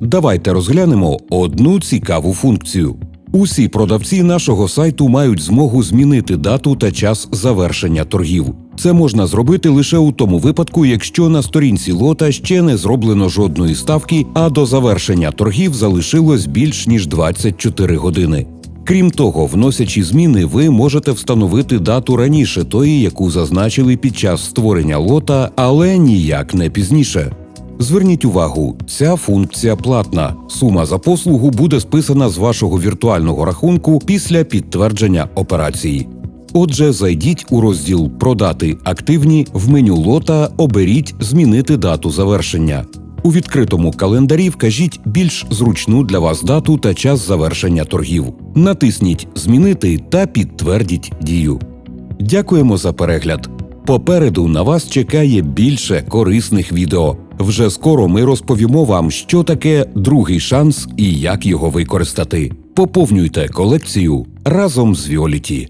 Давайте розглянемо одну цікаву функцію. Усі продавці нашого сайту мають змогу змінити дату та час завершення торгів. Це можна зробити лише у тому випадку, якщо на сторінці лота ще не зроблено жодної ставки, а до завершення торгів залишилось більш ніж 24 години. Крім того, вносячи зміни, ви можете встановити дату раніше тої, яку зазначили під час створення лота, але ніяк не пізніше. Зверніть увагу, ця функція платна. Сума за послугу буде списана з вашого віртуального рахунку після підтвердження операції. Отже, зайдіть у розділ Продати активні в меню лота, оберіть Змінити дату завершення. У відкритому календарі вкажіть більш зручну для вас дату та час завершення торгів. Натисніть Змінити та підтвердіть дію. Дякуємо за перегляд. Попереду на вас чекає більше корисних відео. Вже скоро ми розповімо вам, що таке другий шанс і як його використати. Поповнюйте колекцію разом з Віоліті.